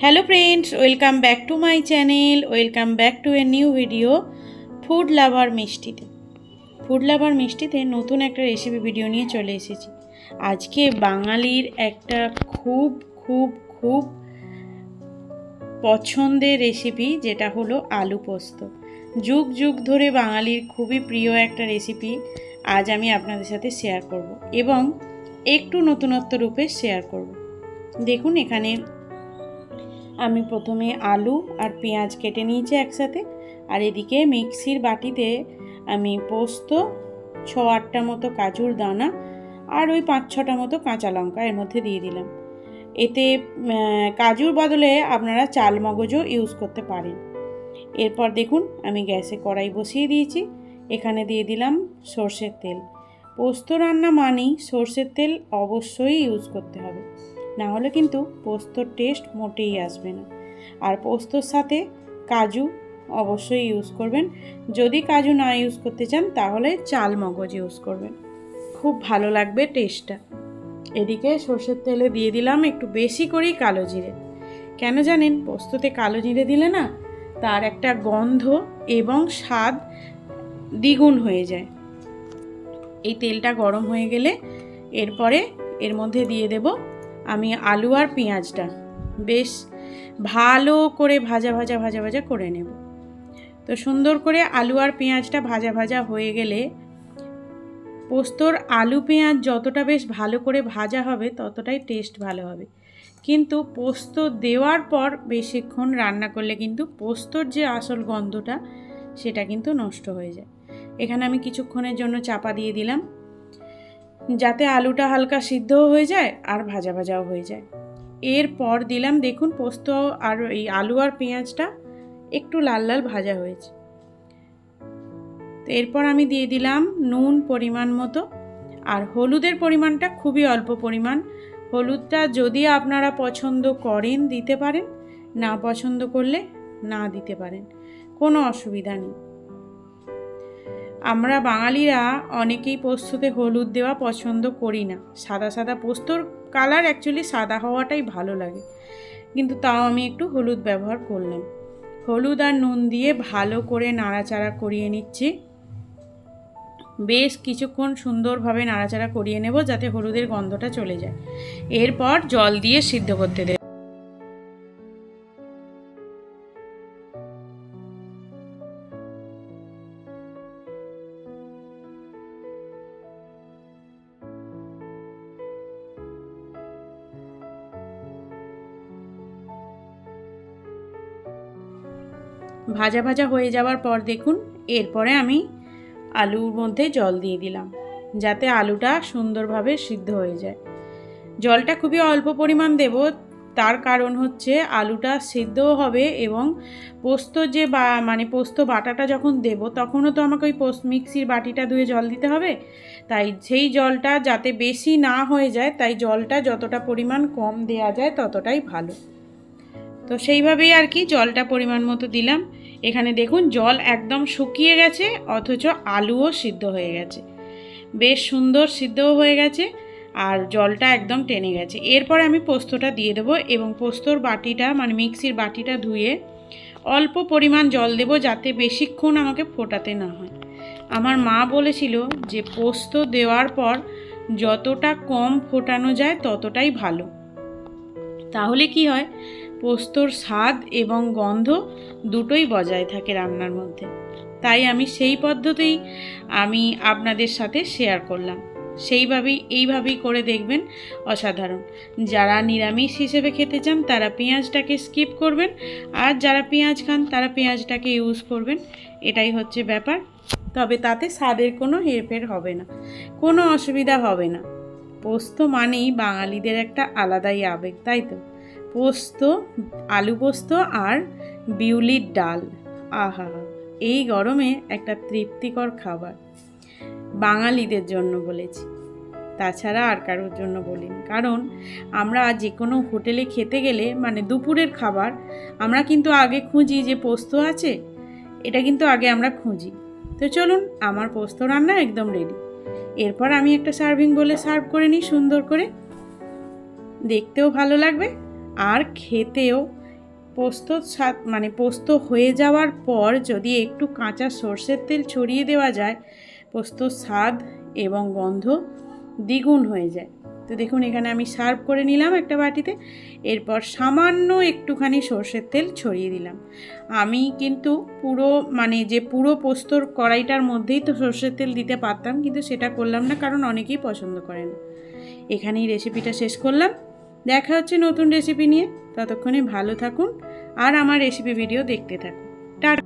Hello friends welcome back to my channel welcome back to a new video food lover মিষ্টিতে food lover মিষ্টিতে নতুন একটা recipe video নিয়ে চলে এসেছি। আজকে বাঙালির একটা খুব খুব খুব পছন্দের রেসিপি যেটা হলো আলু পোস্ত। যুগ যুগ ধরে বাঙালির খুবই প্রিয় একটা রেসিপি আজ আমি আপনাদের সাথে শেয়ার করব এবং একটু নতুনত্ব রূপে শেয়ার করব। দেখুন এখানে আমি প্রথমে আলু আর পেঁয়াজ কেটে নিয়েছি একসাথে, আর এদিকে মিক্সির বাটিতে আমি পোস্ত ছ আটটা মতো কাজুর দানা আর ওই পাঁচ ছটা মতো কাঁচা লঙ্কা এর মধ্যে দিয়ে দিলাম। এতে কাজুর বদলে আপনারা চাল মগজও ইউজ করতে পারেন। এরপর দেখুন, আমি গ্যাসে কড়াই বসিয়ে দিয়েছি। এখানে দিয়ে দিলাম সর্ষের তেল। পোস্ত রান্না মানেই সর্ষের তেল অবশ্যই ইউজ করতে হবে। না হলে কিন্তু পোস্তর টেস্ট মোটেই আসবে না। আর পোস্তর সাথে কাজু অবশ্যই ইউজ করবেন। যদি কাজু না ইউজ করতে চান, তাহলে চাল মগজ ইউজ করবেন। খুব ভালো লাগবে টেস্টটা এদিকে সর্ষের তেলে দিয়ে দিলাম একটু বেশি করেই কালো জিরে। কেন জানেন, পোস্ততে কালো জিরে দিলে না তার একটা গন্ধ এবং স্বাদ দ্বিগুণ হয়ে যায়। এই তেলটা গরম হয়ে গেলে এরপরে এর মধ্যে দিয়ে দেব আমি আলু আর পেঁয়াজটা। বেশ ভালো করে ভাজা ভাজা ভাজা ভাজা করে নেব। তো সুন্দর করে আলু আর পেঁয়াজটা ভাজা ভাজা হয়ে গেলে পোস্তর আলু পেঁয়াজ যতটা বেশ ভালো করে ভাজা হবে, ততটাই টেস্ট ভালো হবে। কিন্তু পোস্ত দেওয়ার পর বেশিক্ষণ রান্না করলে কিন্তু পোস্তর যে আসল গন্ধটা, সেটা কিন্তু নষ্ট হয়ে যায়। এখানে আমি কিছুক্ষণের জন্য চাপা দিয়ে দিলাম। যাতে আলুটা হালকা সিদ্ধও হয়ে যায় আর ভাজা ভাজাও হয়ে যায়। এরপর দিলাম দেখুন পোস্ত আর এই আলু আর পেঁয়াজটা একটু লাল লাল ভাজা হয়েছে। তো এরপর আমি দিয়ে দিলাম নুন পরিমাণ মতো আর হলুদের পরিমাণটা খুবই অল্প পরিমাণ। হলুদটা যদি আপনারা পছন্দ করেন দিতে পারেন, না পছন্দ করলে না দিতে পারেন। কোনো অসুবিধা নেই। আমরা বাঙালিরা অনেকেই পোস্ততে হলুদ দেওয়া পছন্দ করি না। সাদা সাদা পোস্তর কালার অ্যাকচুয়ালি সাদা হওয়াটাই ভালো লাগে। কিন্তু তাও আমি একটু হলুদ ব্যবহার করলাম। হলুদ আর নুন দিয়ে ভালো করে নাড়াচাড়া করিয়ে নিচ্ছি। বেশ কিছুক্ষণ সুন্দরভাবে নাড়াচাড়া করিয়ে নেব যাতে হলুদের গন্ধটা চলে যায়। এরপর জল দিয়ে সিদ্ধ করতে দেব। ভাজা ভাজা হয়ে যাওয়ার পর দেখুন, এরপরে আমি আলুর মধ্যে জল দিয়ে দিলাম, যাতে আলুটা সুন্দরভাবে সিদ্ধ হয়ে যায়। জলটা খুবই অল্প পরিমাণ দেব, তার কারণ হচ্ছে আলুটা সিদ্ধও হবে এবং পোস্ত যে বা মানে পোস্ত বাটাটা যখন দেব, তখনও তো আমাকে ওই পোস্ত মিক্সির বাটিটা ধুয়ে জল দিতে হবে। তাই সেই জলটা যাতে বেশি না হয়ে যায়, তাই জলটা যতটা পরিমাণ কম দেয়া যায় ততটাই ভালো। তো সেইভাবেই আর কি জলটা পরিমাণ মতো দিলাম। এখানে দেখুন, জল একদম শুকিয়ে গেছে, অথচ আলুও সিদ্ধ হয়ে গেছে। বেশ সুন্দর সিদ্ধও হয়ে গেছে, আর জলটা একদম টেনে গেছে। এরপর আমি পোস্তটা দিয়ে দেবো এবং পোস্তর বাটিটা মানে মিক্সির বাটিটা ধুয়ে অল্প পরিমাণ জল দেব যাতে বেশিক্ষণ আমাকে ফোটাতে না হয়। আমার মা বলেছিল যে, পোস্ত দেওয়ার পর যতটা কম ফোটানো যায় ততটাই ভালো। তাহলে কি হয়? পোস্তর স্বাদ এবং গন্ধ দুটোই বজায় থাকে রান্নার মধ্যে। তাই আমি সেই পদ্ধতি আমি আপনাদের সাথে শেয়ার করলাম। সেইভাবেই, এইভাবেই করে দেখবেন অসাধারণ। যারা নিরামিষ হিসেবে খেতে চান, তারা পেঁয়াজটাকে স্কিপ করবেন। আর যারা পেঁয়াজ খান, তারা পেঁয়াজটাকে ইউজ করবেন। এটাই হচ্ছে ব্যাপার। তবে তাতে স্বাদের কোনো হেরফের হবে না। কোনো অসুবিধা হবে না। পোস্ত মানেই বাঙালিদের একটা আলাদাই আবেগ, তাই তো? পোস্ত, আলু পোস্ত আর বিউলির ডাল। আহা, এই গরমে একটা তৃপ্তিকর খাবার। বাঙালিদের জন্য বলেছি। তাছাড়া আর কারোর জন্য বলিনি। কারণ আমরা যে কোনো হোটেলে খেতে গেলে মানে দুপুরের খাবার, আমরা কিন্তু আগে খুঁজি যে পোস্ত আছে, এটা কিন্তু আগে আমরা খুঁজি। তো চলুন, আমার পোস্ত রান্না একদম রেডি এরপর আমি একটা সার্ভিং বলে সার্ভ করে নিই সুন্দর করে। দেখতেও ভালো লাগবে। আর খেতেও পোস্ত স্বাদ মানে পোস্ত হয়ে যাওয়ার পর যদি একটু কাঁচা সর্ষের তেল ছড়িয়ে দেওয়া যায় পোস্তর স্বাদ এবং গন্ধ দ্বিগুণ হয়ে যায়। তো দেখুন, এখানে আমি সার্ভ করে নিলাম একটা বাটিতে। এরপর সামান্য একটুখানি সর্ষের তেল ছড়িয়ে দিলাম। আমি কিন্তু পুরো মানে যে পুরো পোস্তর কড়াইটার মধ্যেই তো সর্ষের তেল দিতে পারতাম, কিন্তু সেটা করলাম না, কারণ অনেকেই পছন্দ করে না এখানেই রেসিপিটা শেষ করলাম। দেখা হচ্ছে নতুন রেসিপি নিয়ে। ততক্ষণে ভালো থাকুন আর আমার রেসিপি ভিডিও দেখতে থাকুন।